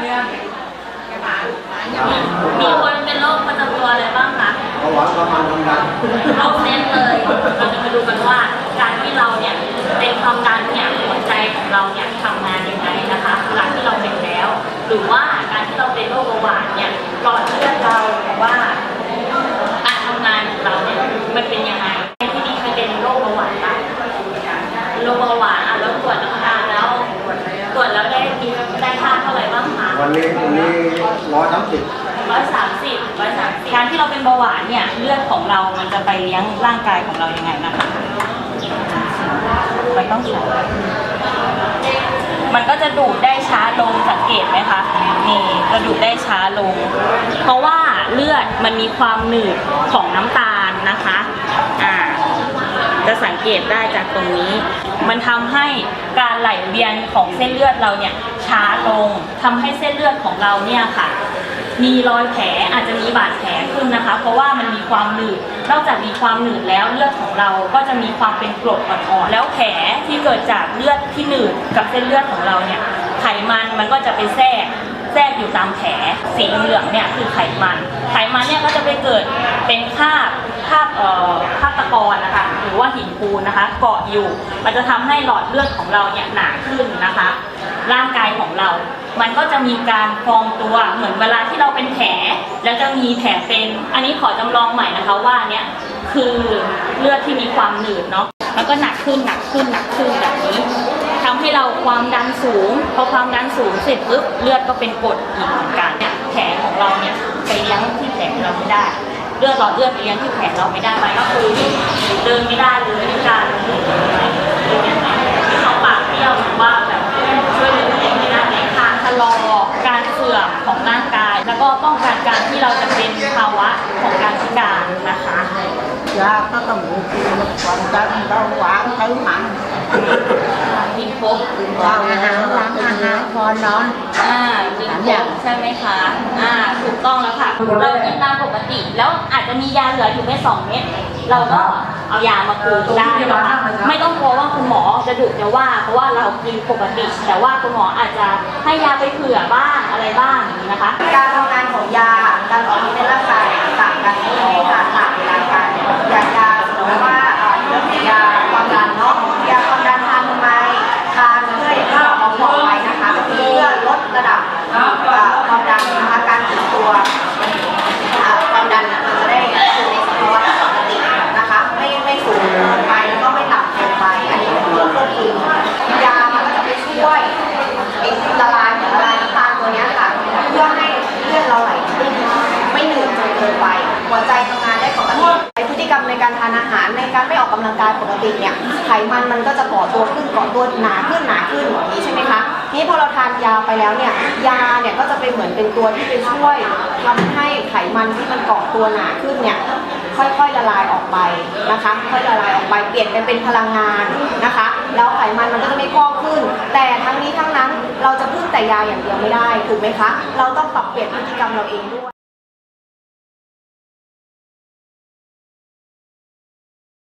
เนื่องมีคนเป็นโรคประจำตัวอะไรบ้างคะเบาหวานความดันความดันโรคเส้นเลย เราจะมาดูกันว่าการที่เราเนี่ยเป็นความดันเนี่ยหัวใจของเราเนี่ยทำงานยังไงนะคะหลังที่เราเป็นแล้ว หรือว่าการที่เราเป็นโรคเบาหวานเนี่ยหลอดเลือดเราหรือว่าการทำงานของเราเนี่ยมันเป็นยังไงที่นี่เคยเป็นโรคเบาหวานบ้างโรคเบาหวานอะแล้วตรวจน้ำตา วันนี้วันนี้ร้อยสามสิบร้อยสามสิบร้อยสามสิบการที่เราเป็นเบาหวานเนี่ยเลือดของเรามันจะไปเลี้ยงร่างกายของเรายังไงนะคะมันต้องใช้มันก็จะดูดได้ช้าลงสังเกตไหมคะนี่จะดูดได้ช้าลง เพราะว่าเลือดมันมีความหนืดของน้ำตาลนะคะอ่าจะสังเกตได้จากตรงนี้ มันทำให้การไหลเวียนของเส้นเลือดเราเนี่ย ช้าลงทำให้เส้นเลือดของเราเนี่ยค่ะ มีรอยแผลอาจจะมีบาดแผลขึ้นนะคะ เพราะว่ามันมีความหนืดนอกจากมีความหนืดแล้วเลือดของเราก็จะมีความเป็นกรดอ่อนๆแล้วแผลที่เกิดจากเลือดที่หนืดกับเส้นเลือดของเราเนี่ยไขมันมันก็จะไปแทรกแทรกอยู่ตามแผลสีเหลืองเนี่ยคือไขมัน ไขมันเนี่ยก็จะไปเกิดเป็นคราบคราบเอ่อคราบตะกอนนะคะ หรือว่าหินปูนนะคะ เกาะอยู่ มันจะทำให้หลอดเลือดของเราเนี่ยหนาขึ้นนะคะ ร่างกายของเรา มันก็จะมีการฟองตัวเหมือนเวลาที่เราเป็นแผล แล้วจะมีแผลเป็น อันนี้ขอจำลองใหม่นะคะว่าเนี่ยคือเลือดที่มีความหนืดเนาะแล้วก็หนักขึ้นหนักขึ้นหนักขึ้นแบบนี้ทำให้เราความดันสูงพอความดันสูงเสร็จปุ๊บเลือดก็เป็นกรดอีกเหมือนกันเนี่ยแผลของเราเนี่ยไปเลี้ยงที่แผลเราไม่ได้เลือดหลอดเลือดไปเลี้ยงที่แผลเราไม่ได้ไปก็คือเดินไม่ได้เลยพิการเขาปากเบี้ยวหรือว่าแบบช่วยเหลือตัวเองไม่ได้ในทางชะลอการเสื่อมของ ร่างกาย แล้วก็ป้องกันการที่เราจะเป็นภาวะของการพิการนะคะยาก็ต้องมีความดันเบาหวานไขมันกินครบล้างอาหารล้างอาหารพอนอนอ่ากินครบใช่ไหมคะอ่าถูกต้องแล้วค่ะเรากินตามปกติ แล้วอาจจะมียาเหลืออยู่แค่สองเม็ดเราก็เอายามาคืนได้นะคะไม่ต้องกลัวว่าคุณหมอจะดุจะว่าเพราะว่าเรากินปกติ แต่ว่าคุณหมออาจจะ ให้ยาไปเผื่อบ้างอะไรบ้างอย่างนี้นะคะ การทำงานของยาการออกฤทธิ์ในร่างกายต่างกันไห้ทานต่างเวลา เกินไป หัวใจทำงานได้ปกติพฤติกรรมในการทานอาหารในการไม่ออกกำลังกายปกติเนี่ยไขมันมันก็จะก่อตัวขึ้นก่อตัวหนาขึ้นหนาขึ้นอย่างนี้ใช่ไหมคะนี่พอเราทานยาไปแล้วเนี่ยยาเนี่ยก็จะเป็นเหมือนเป็นตัวที่ไปช่วยทำให้ไขมันที่มันเกาะตัวหนาขึ้นเนี่ยค่อยๆละลายออกไปนะคะ ค่อยละลายออกไปเปลี่ยนไปเป็นพลังงานนะคะ แล้วไขมันมันก็จะไม่พอกขึ้น แต่ทั้งนี้ทั้งนั้นเราจะพึ่งแต่ยาอย่างเดียวไม่ได้ถูกไหมคะ เราต้องปรับเปลี่ยนพฤติกรรมเราเองด้วย